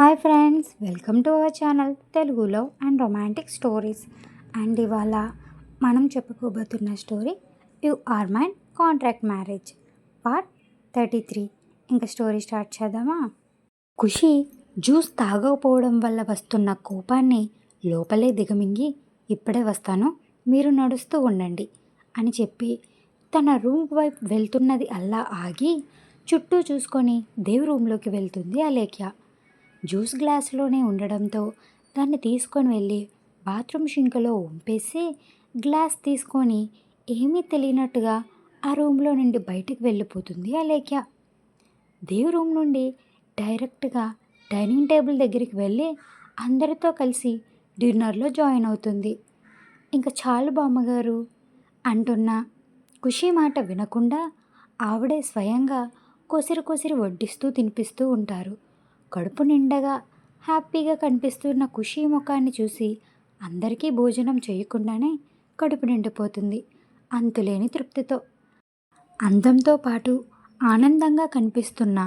Hi friends welcome to our channel తెలుగులో and romantic stories. And ఇవాళ మనం చెప్పుకోబోతున్న story you are mine contract marriage part thirty three. ఇంకా story start చేద్దామా? Khushi juice తాగకపోవడం వల్ల వస్తున్న కోపాన్ని లోపలే దిగమింగి ఇప్పుడే వస్తాను మీరు నడుస్తూ ఉండండి అని చెప్పి తన రూమ్ వైపు వెళ్తున్నది అల్లా ఆగి చుట్టూ చూసుకొని దేవ్ రూమ్లోకి వెళ్తుంది అలేఖ్య. జ్యూస్ గ్లాస్లోనే ఉండడంతో దాన్ని తీసుకొని వెళ్ళి బాత్రూమ్ షింకలో ఉంపేసి గ్లాస్ తీసుకొని ఏమీ తెలియనట్టుగా ఆ రూమ్లో నుండి బయటికి వెళ్ళిపోతుంది అలేఖ్య. దేవ్ రూమ్ నుండి డైరెక్ట్గా డైనింగ్ టేబుల్ దగ్గరికి వెళ్ళి అందరితో కలిసి డిన్నర్లో జాయిన్ అవుతుంది. ఇంకా చాలు బామ్మగారు అంటున్న ఖుషి మాట వినకుండా ఆవిడే స్వయంగా కొసిరి కొసిరి వడ్డిస్తూ తినిపిస్తూ ఉంటారు. కడుపు నిండగా హ్యాపీగా కనిపిస్తున్న ఖుషీ ముఖాన్ని చూసి అందరికీ భోజనం చేయకుండానే కడుపు నిండిపోతుంది. అంతులేని తృప్తితో. అందంతో పాటు ఆనందంగా కనిపిస్తున్న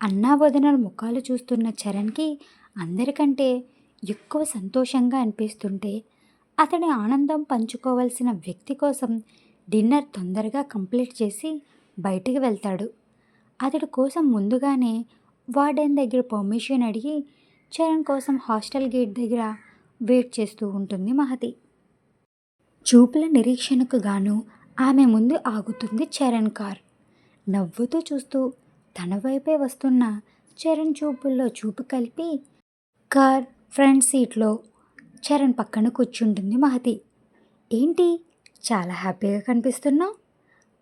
అన్నా వదనల ముఖాలు చూస్తున్న చరణ్కి అందరికంటే ఎక్కువ సంతోషంగా అనిపిస్తుంటే అతని ఆనందం పంచుకోవాల్సిన వ్యక్తి కోసం డిన్నర్ తొందరగా కంప్లీట్ చేసి బయటికి వెళ్తాడు. అతడి కోసం ముందుగానే వార్డెన్ దగ్గర పర్మిషన్ అడిగి చరణ్ కోసం హాస్టల్ గేట్ దగ్గర వెయిట్ చేస్తూ ఉంటుంది మహతి. చూపుల నిరీక్షణకు గాను ఆమె ముందు ఆగుతుంది చరణ్ కార్. నవ్వుతూ చూస్తూ తన వైపే వస్తున్న చరణ్ చూపుల్లో చూపు కలిపి కార్ ఫ్రంట్ సీట్లో చరణ్ పక్కన కూర్చుంటుంది మహతి. ఏంటి? చాలా హ్యాపీగా కనిపిస్తున్నావు?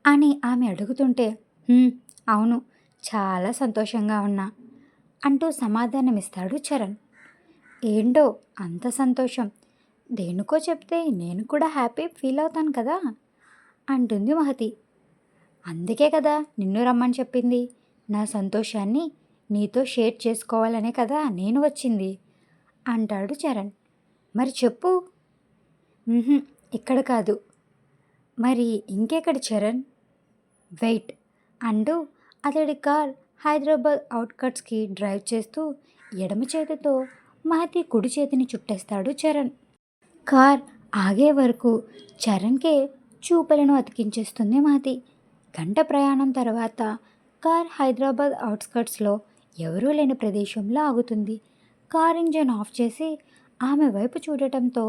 అని ఆమె అడుగుతుంటే అవును. చాలా సంతోషంగా ఉన్నా. అంటూ సమాధానమిస్తాడు చరణ్. ఏంటో అంత సంతోషం. దేనికో చెప్తే నేను కూడా హ్యాపీ ఫీల్ అవుతాను కదా? అంటుంది మహతి. అందుకే కదా నిన్ను రమ్మని చెప్పింది. నా సంతోషాన్ని నీతో షేర్ చేసుకోవాలనే కదా నేను వచ్చింది అంటాడు చరణ్. మరి చెప్పు. ఇక్కడ కాదు. మరి ఇంకెక్కడ చరణ్? వెయిట్ అంటూ అతడి కార్ హైదరాబాద్ అవుట్కట్స్కి డ్రైవ్ చేస్తూ ఎడమ చేతితో మహతి కుడి చేతిని చుట్టేస్తాడు చరణ్. కార్ ఆగే వరకు చరణ్కే చూపలను అతికించేస్తుంది మహతి. గంట ప్రయాణం తర్వాత కార్ హైదరాబాద్ అవుట్స్కట్స్లో ఎవరూ లేని ప్రదేశంలో ఆగుతుంది. కార్ ఇంజన్ ఆఫ్ చేసి ఆమె వైపు చూడటంతో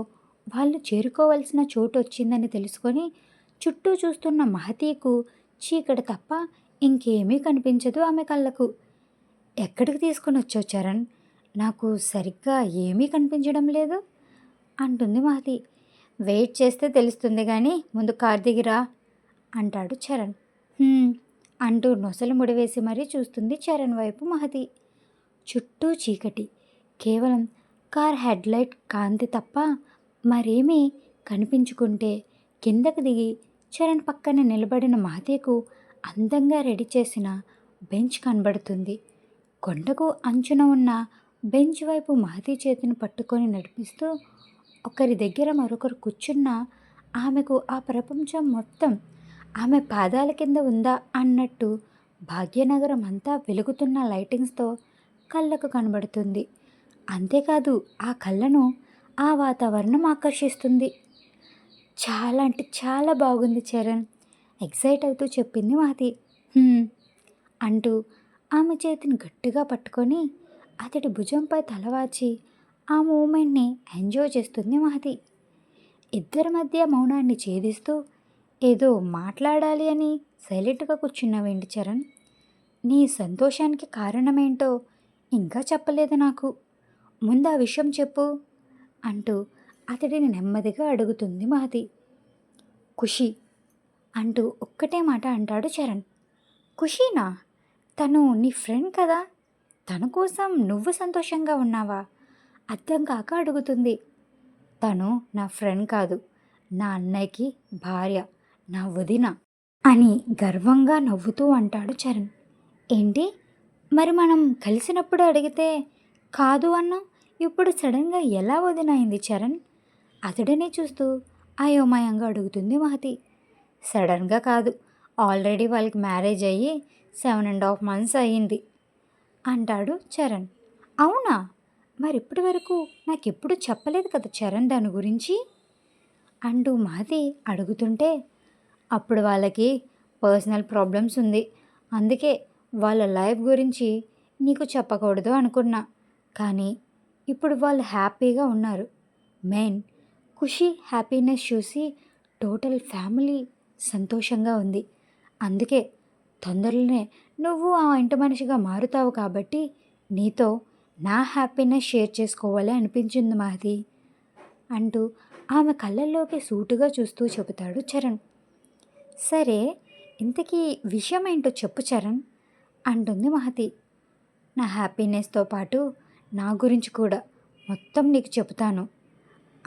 వాళ్ళు చేరుకోవలసిన చోటు వచ్చిందని తెలుసుకొని చుట్టూ చూస్తున్న మహతీకు చీకటి తప్ప ఇంకేమీ కనిపించదు ఆమె కళ్ళకు. ఎక్కడికి తీసుకుని వచ్చావు చరణ్? నాకు సరిగ్గా ఏమీ కనిపించడం లేదు అంటుంది మహతి వెయిట్ చేస్తే తెలుస్తుంది కానీ ముందు కార్ దిగిరా అంటాడు చరణ్. అంటూ నొసలు ముడివేసి మరీ చూస్తుంది చరణ్ వైపు మహతి చుట్టూ చీకటి. కేవలం కార్ హెడ్లైట్ కాంతి తప్ప మరేమీ కనిపించుకుంటే కిందకు దిగి చరణ్ పక్కన నిలబడిన మహతీకు అందంగా రెడీ చేసిన బెంచ్ కనబడుతుంది. కొండకు అంచున ఉన్న బెంచ్ వైపు మహతి చేతిని పట్టుకొని నడిపిస్తూ ఒకరి దగ్గర మరొకరు కూర్చున్న ఆమెకు ఆ ప్రపంచం మొత్తం ఆమె పాదాల కింద ఉందా అన్నట్టు భాగ్యనగరం అంతా వెలుగుతున్న లైటింగ్స్తో కళ్ళకు కనబడుతుంది. అంతేకాదు ఆ కళ్ళను ఆ వాతావరణం ఆకర్షిస్తుంది. చాలా అంటే చాలా బాగుంది చరణ్. ఎక్సైట్ అవుతూ చెప్పింది మహతి "హ్మ్" అంటూ ఆమె చేతిని గట్టిగా పట్టుకొని అతడి భుజంపై తలవాచి ఆ మూమెంట్ని ఎంజాయ్ చేస్తుంది మహతి ఇద్దరి మధ్య మౌనాన్ని ఛేదిస్తూ ఏదో మాట్లాడాలి అని సైలెంట్గా కూర్చున్నావేంటి చరణ్ నీ సంతోషానికి కారణమేంటో ఇంకా చెప్పలేదు నాకు. ముందు ఆ విషయం చెప్పు అంటూ అతడిని నెమ్మదిగా అడుగుతుంది మహతి ఖుషి అంటూ ఒక్కటే మాట అంటాడు చరణ్. ఖుషీనా? తను నీ ఫ్రెండ్ కదా? తన కోసం నువ్వు సంతోషంగా ఉన్నావా? అర్థం కాక అడుగుతుంది. తను నా ఫ్రెండ్ కాదు. నా అన్నయ్యకి భార్య. నా వదిన. అని గర్వంగా నవ్వుతూ అంటాడు చరణ్. ఏంటి? మరి మనం కలిసినప్పుడు అడిగితే కాదు అన్నా ఇప్పుడు సడన్గా ఎలా వదినైంది చరణ్? అతడినే చూస్తూ అయోమయంగా అడుగుతుంది మహతి. సడన్గా కాదు. ఆల్రెడీ వాళ్ళకి మ్యారేజ్ అయ్యి సెవెన్ అండ్ హాఫ్ మంత్స్ అయ్యింది. అంటాడు చరణ్. అవునా? మరి ఇప్పటి వరకు నాకు ఎప్పుడు చెప్పలేదు కదా చరణ్ దాని గురించి? అంటూ మాది అడుగుతుంటే అప్పుడు వాళ్ళకి పర్సనల్ ప్రాబ్లమ్స్ ఉంది. అందుకే వాళ్ళ లైఫ్ గురించి నీకు చెప్పకూడదు అనుకున్నా. కానీ ఇప్పుడు వాళ్ళు హ్యాపీగా ఉన్నారు. మెయిన్ ఖుషి హ్యాపీనెస్ చూసి టోటల్ ఫ్యామిలీ సంతోషంగా ఉంది. అందుకే తొందరలోనే నువ్వు ఆ ఇంటి మనిషిగా మారుతావు కాబట్టి నీతో నా హ్యాపీనెస్ షేర్ చేసుకోవాలి అనిపించింది మాది అంటూ ఆమె కళ్ళల్లోకి సూటుగా చూస్తూ చెబుతాడు చరణ్. సరే ఇంతకీ విషయం ఏంటో చెప్పు చరణ్ అంటుంది మహతి. నా హ్యాపీనెస్తో పాటు నా గురించి కూడా మొత్తం నీకు చెబుతాను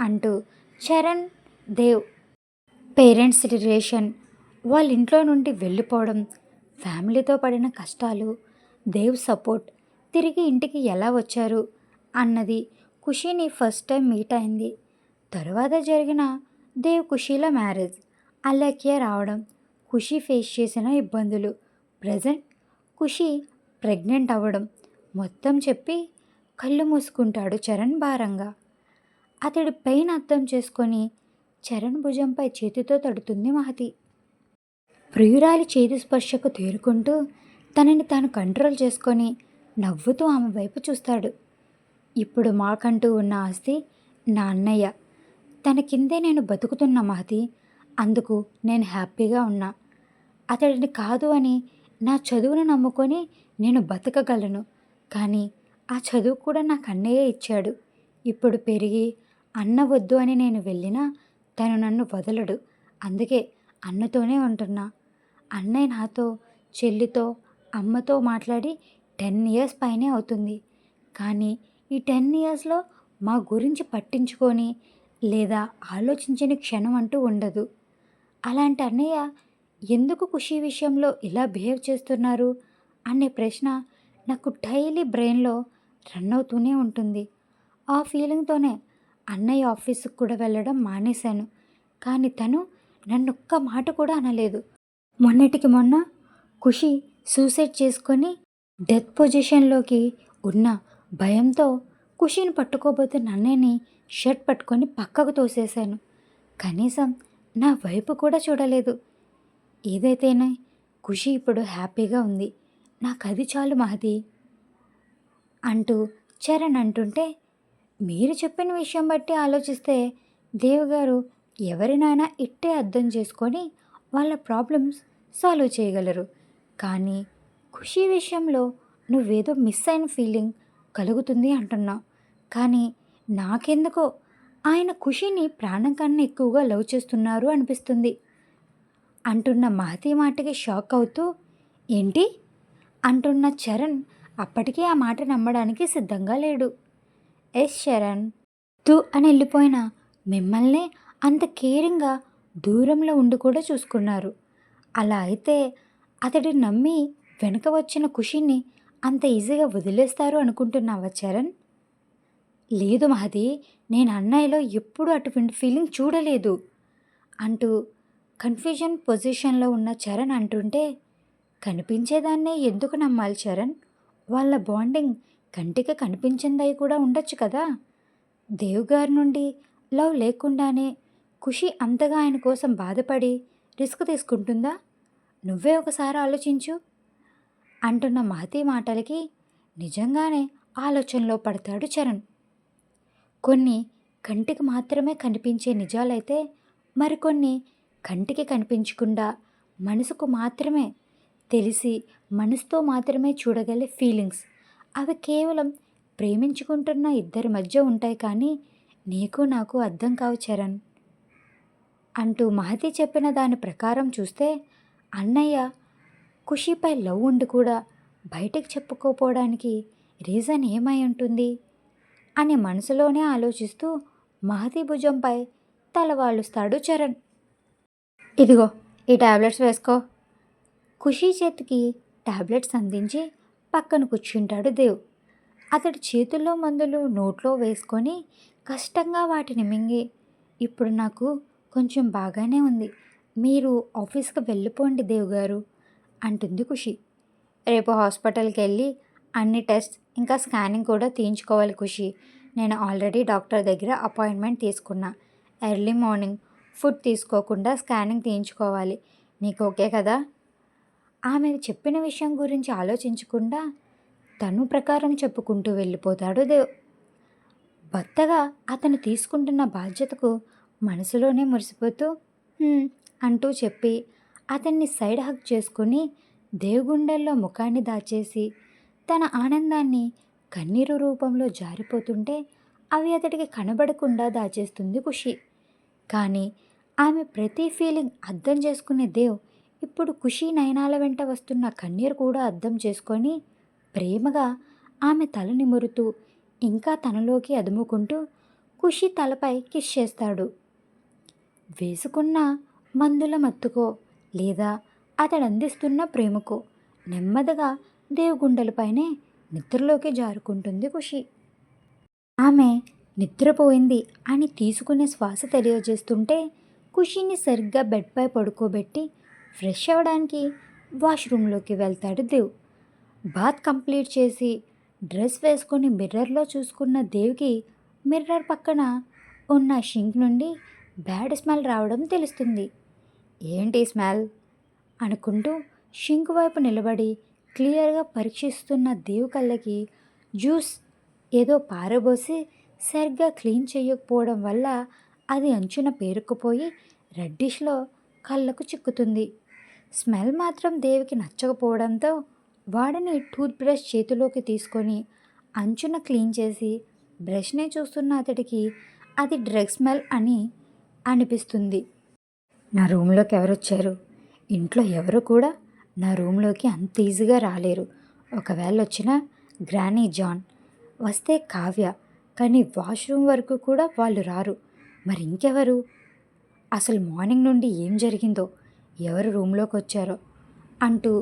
అంటూ చరణ్ దేవ్ పేరెంట్స్ రిలేషన్ వాళ్ళ ఇంట్లో నుండి వెళ్ళిపోవడం ఫ్యామిలీతో పడిన కష్టాలు దేవ్ సపోర్ట్ తిరిగి ఇంటికి ఎలా వచ్చారు అన్నది ఖుషీని ఫస్ట్ టైం మీట్ అయింది. తరువాత జరిగిన దేవ్ ఖుషీల మ్యారేజ్ అల్లకియా రావడం ఖుషి ఫేస్ చేసిన ఇబ్బందులు ప్రజెంట్ ఖుషి ప్రెగ్నెంట్ అవ్వడం మొత్తం చెప్పి కళ్ళు మూసుకుంటాడు చరణ్ భారంగా. అతడి పెయిన్ అర్థం చేసుకొని చరణ్ భుజంపై చేతితో తడుతుంది మహతి. ప్రియురాలి చేతి స్పర్శకు తేరుకుంటూ తనని తాను కంట్రోల్ చేసుకొని నవ్వుతూ ఆమె వైపు చూస్తాడు. ఇప్పుడు మాకంటూ ఉన్న ఆస్తి నా అన్నయ్య. తన కిందే నేను బతుకుతున్న మహతి అందుకు నేను హ్యాపీగా ఉన్నా. అతడిని కాదు అని నా చదువును నమ్ముకొని నేను బతకగలను. కానీ ఆ చదువు కూడా నాకు అన్నయ్య ఇచ్చాడు. ఇప్పుడు పెరిగి అన్న వద్దు అని నేను వెళ్ళినా తను నన్ను వదలడు. అందుకే అన్నతోనే ఉంటున్నా. అన్నయ్య నాతో చెల్లితో అమ్మతో మాట్లాడి టెన్ ఇయర్స్ పైనే అవుతుంది. కానీ ఈ టెన్ ఇయర్స్లో మా గురించి పట్టించుకొని లేదా ఆలోచించని క్షణం అంటూ ఉండదు. అలాంటి అన్నయ్య ఎందుకు ఖుషి విషయంలో ఇలా బిహేవ్ చేస్తున్నారు అనే ప్రశ్న నాకు డైలీ బ్రెయిన్లో రన్ అవుతూనే ఉంటుంది. ఆ ఫీలింగ్తోనే అన్నయ్య ఆఫీస్కి కూడా వెళ్ళడం మానేశాను. కానీ తను నన్ను ఒక్క మాట కూడా అనలేదు. మొన్నటికి మొన్న ఖుషి సూసైడ్ చేసుకొని డెత్ పొజిషన్లోకి ఉన్న భయంతో ఖుషిని పట్టుకోబోతే నన్నయ్యని షర్ట్ పట్టుకొని పక్కకు తోసేశాను. కనీసం నా వైపు కూడా చూడలేదు. ఏదైతేనే ఖుషి ఇప్పుడు హ్యాపీగా ఉంది. నాకు అది చాలు మహది అంటూ చరణ్ అంటుంటే మీరు చెప్పిన విషయం బట్టి ఆలోచిస్తే దేవగారు ఎవరినైనా ఇట్టే అర్థం చేసుకొని వాళ్ళ ప్రాబ్లమ్స్ సాల్వ్ చేయగలరు. కానీ ఖుషి విషయంలో నువ్వేదో మిస్ అయిన ఫీలింగ్ కలుగుతుంది అంటున్నావు కానీ నాకెందుకో ఆయన ఖుషిని ప్రాణం కన్నా ఎక్కువగా లవ్ చేస్తున్నారు అనిపిస్తుంది. అంటున్న మహతి మాటకి షాక్ అవుతూ ఏంటి? అంటున్న చరణ్ అప్పటికీ ఆ మాట నమ్మడానికి సిద్ధంగా లేడు. ఎస్ శరణ్. తూ అని వెళ్ళిపోయిన మిమ్మల్నే అంత కేరింగ్గా దూరంలో ఉండి కూడా చూసుకున్నారు. అలా అయితే అతడి నమ్మి వెనుక వచ్చిన ఖుషిని అంత ఈజీగా వదిలేస్తారు అనుకుంటున్నావా చరణ్ లేదు మహది నేను అన్నయ్యలో ఎప్పుడూ అటువంటి ఫీలింగ్ చూడలేదు అంటూ కన్ఫ్యూజన్ పొజిషన్లో ఉన్న చరణ్ అంటుంటే కనిపించేదాన్నే ఎందుకు నమ్మాలి చరణ్ వాళ్ళ బాండింగ్ కంటికి కనిపించిందై కూడా ఉండొచ్చు కదా? దేవుగారి నుండి లవ్ లేకుండానే ఖుషి అంతగా ఆయన కోసం బాధపడి రిస్క్ తీసుకుంటుందా? నువ్వే ఒకసారి ఆలోచించు. అంటున్న మహతి మాటలకి నిజంగానే ఆలోచనలో పడతాడు చరణ్. కొన్ని కంటికి మాత్రమే కనిపించే నిజాలైతే మరికొన్ని కంటికి కనిపించకుండా మనసుకు మాత్రమే తెలిసి మనసుతో మాత్రమే చూడగలే ఫీలింగ్స్ అవి కేవలం ప్రేమించుకుంటున్న ఇద్దరి మధ్య ఉంటాయి కానీ నీకు నాకు అర్థం కావు చరణ్. అంటూ మహతి చెప్పిన దాని ప్రకారం చూస్తే అన్నయ్య ఖుషీపై లవ్ ఉండి కూడా బయటకు చెప్పుకోపోవడానికి రీజన్ ఏమై ఉంటుంది అని మనసులోనే ఆలోచిస్తూ మహతి భుజంపై తలవాలుస్తాడు చరణ్. ఇదిగో ఈ టాబ్లెట్స్ వేసుకో. ఖుషీ చేతికి టాబ్లెట్స్ అందించి పక్కన కూర్చుంటాడు దేవ్. అతడి చేతుల్లో మందులు నోట్లో వేసుకొని కష్టంగా వాటిని మింగి. ఇప్పుడు నాకు కొంచెం బాగానే ఉంది. మీరు ఆఫీస్కి వెళ్ళిపోండి దేవ్ గారు అంటుంది ఖుషి. రేపు హాస్పిటల్కి వెళ్ళి అన్ని టెస్ట్ ఇంకా స్కానింగ్ కూడా తీయించుకోవాలి ఖుషి. నేను ఆల్రెడీ డాక్టర్ దగ్గర అపాయింట్మెంట్ తీసుకున్నా. ఎర్లీ మార్నింగ్ ఫుడ్ తీసుకోకుండా స్కానింగ్ తీయించుకోవాలి. నీకు ఓకే కదా? ఆమె చెప్పిన విషయం గురించి ఆలోచించకుండా తను ప్రకారం చెప్పుకుంటూ వెళ్ళిపోతాడు దేవ్. భర్తగా అతను తీసుకుంటున్న బాధ్యతకు మనసులోనే మురిసిపోతూ అంటూ చెప్పి అతన్ని సైడ్ హక్ చేసుకుని దేవుగుండెల్లో ముఖాన్ని దాచేసి తన ఆనందాన్ని కన్నీరు రూపంలో జారిపోతుంటే అవి అతడికి కనబడకుండా దాచేస్తుంది ఖుషి. కానీ ఆమె ప్రతి ఫీలింగ్ అర్థం చేసుకునే దేవ్ ఇప్పుడు ఖుషి నయనాల వెంట వస్తున్న కన్నీరు కూడా అర్థం చేసుకొని ప్రేమగా ఆమె తల నిమురుతూ ఇంకా తనలోకి అదుముకుంటూ ఖుషి తలపై కిస్ చేస్తాడు. వేసుకున్న మందుల మత్తుకో లేదా అతడు అందిస్తున్న ప్రేమకో నెమ్మదిగా దేవుగుండలపైనే నిద్రలోకి జారుకుంటుంది ఖుషి. ఆమె నిద్రపోయింది అని తీసుకునే శ్వాస తెలియజేస్తుంటే ఖుషిని సరిగ్గా బెడ్పై పడుకోబెట్టి ఫ్రెష్ అవ్వడానికి వాష్రూమ్లోకి వెళ్తాడు దేవ్. బాత్ కంప్లీట్ చేసి డ్రెస్ వేసుకొని మిర్రర్లో చూసుకున్న దేవ్కి మిర్రర్ పక్కన ఉన్న షింక్ నుండి బ్యాడ్ స్మెల్ రావడం తెలుస్తుంది. ఏంటి స్మెల్? అనుకుంటూ షింక్ వైపు నిలబడి క్లియర్గా పరీక్షిస్తున్న దేవ్ కళ్ళకి జ్యూస్ ఏదో పారబోసి సరిగ్గా క్లీన్ చేయకపోవడం వల్ల అది అంచున పేరుకుపోయి రెడ్డిష్లో కళ్ళకు చిక్కుతుంది. స్మెల్ మాత్రం దేవికి నచ్చకపోవడంతో వాడిని టూత్ బ్రష్ చేతిలోకి తీసుకొని అంచున క్లీన్ చేసి బ్రష్నే చూస్తున్న అతడికి అది డ్రగ్ స్మెల్ అని అనిపిస్తుంది. నా రూమ్లోకి ఎవరు వచ్చారు ఇంట్లో ఎవరు కూడా నా రూమ్లోకి అంత ఈజీగా రాలేరు. ఒకవేళ వచ్చిన గ్రానీ జాన్ వస్తే కావ్య కానీ వాష్రూమ్ వరకు కూడా వాళ్ళు రారు. మరి ఇంకెవరు? అసలు మార్నింగ్ నుండి ఏం జరిగిందో ఎవరు రూమ్లోకి వచ్చారో అంటూ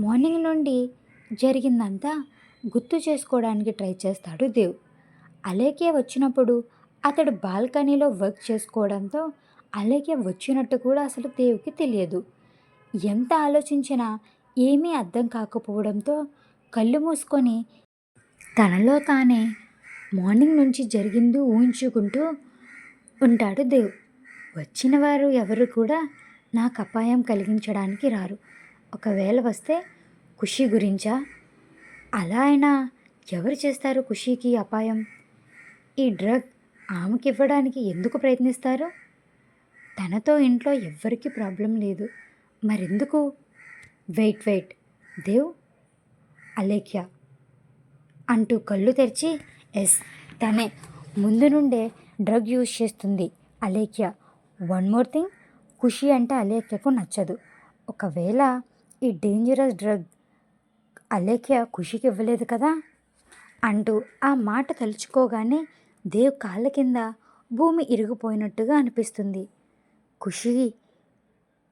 మార్నింగ్ నుండి జరిగిందంతా గుర్తు చేసుకోవడానికి ట్రై చేస్తాడు దేవ్. అలేకే వచ్చినప్పుడు అతడు బాల్కనీలో వర్క్ చేసుకోవడంతో అలేకే వచ్చినట్టు కూడా అసలు దేవుకి తెలియదు. ఎంత ఆలోచించినా ఏమీ అర్థం కాకపోవడంతో కళ్ళు మూసుకొని తనలో తానే మార్నింగ్ నుంచి జరిగింది ఊహించుకుంటూ ఉంటాడు దేవ్. వచ్చిన వారు ఎవరు కూడా నాకు అపాయం కలిగించడానికి రారు. ఒకవేళ వస్తే ఖుషి గురించా? అలా అయినా ఎవరు చేస్తారు ఖుషీకి అపాయం? ఈ డ్రగ్ ఆమెకి ఇవ్వడానికి ఎందుకు ప్రయత్నిస్తారు? తనతో ఇంట్లో ఎవ్వరికీ ప్రాబ్లం లేదు. మరెందుకు? Wait wait. దేవ్ అలేఖ్య అంటూ కళ్ళు తెరిచి ఎస్ తనే ముందు నుండే డ్రగ్ యూజ్ చేస్తుంది Alekhya. One more thing Khushi అంటే అలేఖ్యకు నచ్చదు. ఒకవేళ ఈ డేంజరస్ డ్రగ్ అలేఖ్య ఖుషికి ఇవ్వలేదు కదా? అంటూ ఆ మాట తలుచుకోగానే దేవ్ కాళ్ళ కింద భూమి ఇరిగిపోయినట్టుగా అనిపిస్తుంది. ఖుషి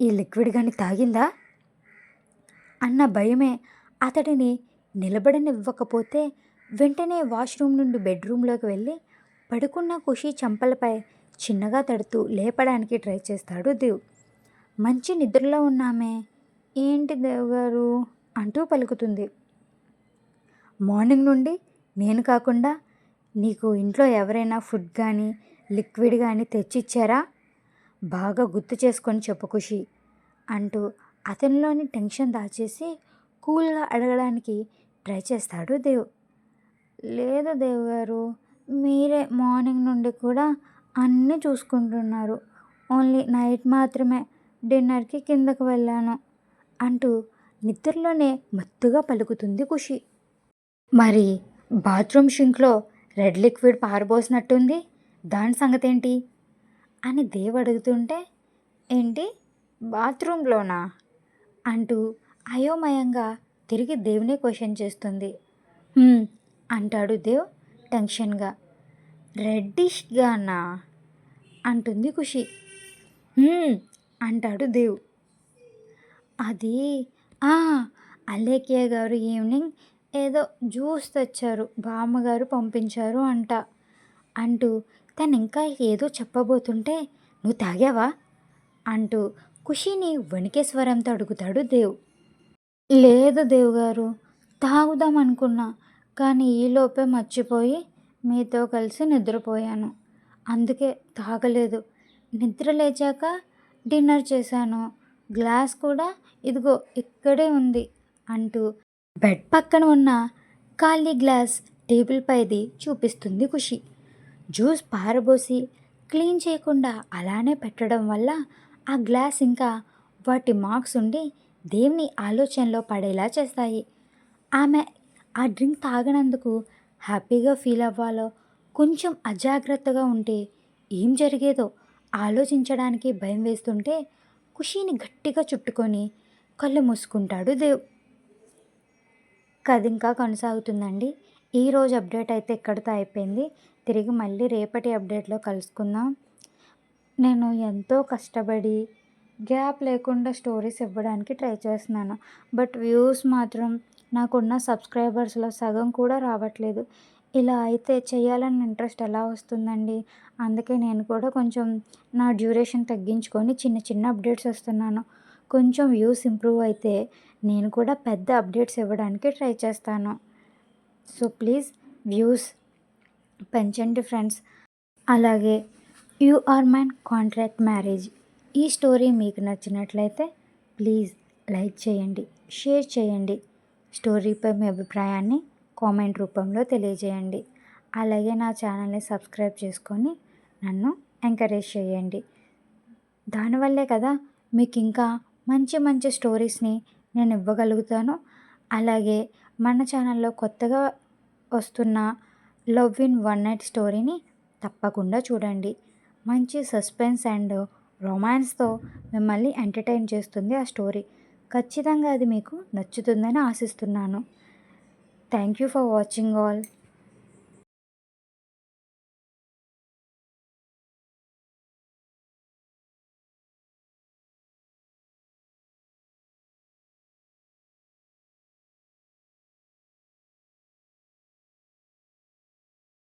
ఈ లిక్విడ్ కానీ తాగిందా? అన్న భయమే అతడిని నిలబడనివ్వకపోతే వెంటనే వాష్రూమ్ నుండి బెడ్రూమ్లోకి వెళ్ళి పడుకున్న ఖుషి చెంపలపై చిన్నగా తడుతూ లేపడానికి ట్రై చేస్తాడు దేవ్. మంచి నిద్రలో ఉన్నామే. ఏంటి దేవ్ గారు అంటూ పలుకుతుంది. మార్నింగ్ నుండి నేను కాకుండా నీకు ఇంట్లో ఎవరైనా ఫుడ్ కానీ లిక్విడ్ కానీ తెచ్చిచ్చారా? బాగా గుర్తు చేసుకొని చెప్పు ఖుషి అంటూ అతనిలోని టెన్షన్ దాచేసి కూల్గా అడగడానికి ట్రై చేస్తాడు దేవ్. లేదు దేవ్ గారు మీరే మార్నింగ్ నుండి కూడా అన్నీ చూసుకుంటున్నారు. ఓన్లీ నైట్ మాత్రమే డిన్నర్కి కిందకు వెళ్ళాను అంటూ నిద్రలోనే మత్తుగా పలుకుతుంది ఖుషి. మరి బాత్రూమ్ షింక్లో రెడ్ లిక్విడ్ పారబోసినట్టుంది? దాని సంగతేంటి? అని దేవ్ అడుగుతుంటే ఏంటి? బాత్రూంలోనా అంటూ అయోమయంగా తిరిగి దేవుని క్వశ్చన్ చేస్తుంది. అంటాడు దేవ్ టెన్షన్గా. రెడ్డిష్గానా? అంటుంది ఖుషి. అంటాడు దేవ్. అది "ఆ, అలేఖ్య గారు ఈవినింగ్ ఏదో జ్యూస్ తెచ్చారు బామ్మగారు పంపించారు అంట. అంటూ తను ఇంకా ఏదో చెప్పబోతుంటే నువ్వు తాగావా? అంటూ ఖుషిని వణికే స్వరంతో అడుగుతాడు దేవ్. లేదు దేవ్ గారు తాగుదాం అనుకున్నా కానీ ఈలోపే మర్చిపోయి మీతో కలిసి నిద్రపోయాను. అందుకే తాగలేదు. నిద్ర లేచాక డిన్నర్ చేశాను. గ్లాస్ కూడా ఇదిగో ఇక్కడే ఉంది అంటూ బెడ్ పక్కన ఉన్న ఖాళీ గ్లాస్ టేబుల్ పైది చూపిస్తుంది ఖుషి. జ్యూస్ పారబోసి క్లీన్ చేయకుండా అలానే పెట్టడం వల్ల ఆ గ్లాస్ ఇంకా వాటి మార్క్స్ ఉండి దేవుని ఆలోచనలో పడేలా చేస్తాయి. ఆమె ఆ డ్రింక్ తాగనందుకు హ్యాపీగా ఫీల్ అవ్వాలో కొంచెం అజాగ్రత్తగా ఉంటే ఏం జరిగేదో ఆలోచించడానికి భయం వేస్తుంటే ఖుషీని గట్టిగా చుట్టుకొని కళ్ళు మూసుకుంటాడు దేవ్. కథ ఇంకా కొనసాగుతుందండి. ఈరోజు అప్డేట్ అయితే ఇక్కడితో అయిపోయింది. తిరిగి మళ్ళీ రేపటి అప్డేట్లో కలుసుకుందాం. నేను ఎంతో కష్టపడి గ్యాప్ లేకుండా స్టోరీస్ ఇవ్వడానికి ట్రై చేస్తున్నాను. బట్ వ్యూస్ మాత్రం నాకున్న సబ్స్క్రైబర్స్లో సగం కూడా రావట్లేదు. ఇలా అయితే చేయాలని ఇంట్రెస్ట్ ఎలా వస్తుందండి? అందుకే నేను కూడా కొంచెం నా డ్యూరేషన్ తగ్గించుకొని చిన్న చిన్న అప్డేట్స్ వస్తున్నాను. కొంచెం వ్యూస్ ఇంప్రూవ్ అయితే నేను కూడా పెద్ద అప్డేట్స్ ఇవ్వడానికి ట్రై చేస్తాను. సో ప్లీజ్ వ్యూస్ పెంచండి ఫ్రెండ్స్ అలాగే you are mine contract marriage ఈ స్టోరీ మీకు నచ్చినట్లయితే ప్లీజ్ లైక్ చేయండి షేర్ చేయండి. స్టోరీపై మీ అభిప్రాయాన్ని కామెంట్ రూపంలో తెలియజేయండి. అలాగే నా ఛానల్ని సబ్స్క్రైబ్ చేసుకొని నన్ను ఎంకరేజ్ చేయండి. దానివల్లే కదా మీకు ఇంకా మంచి మంచి స్టోరీస్ని నేను ఇవ్వగలుగుతాను. అలాగే మన ఛానల్లో కొత్తగా వస్తున్న లవ్ ఇన్ వన్ నైట్ స్టోరీని తప్పకుండా చూడండి. మంచి సస్పెన్స్ అండ్ రొమాన్స్తో మిమ్మల్ని ఎంటర్టైన్ చేస్తుంది ఆ స్టోరీ. ఖచ్చితంగా అది మీకు నచ్చుతుందని ఆశిస్తున్నాను. Thank you for watching all.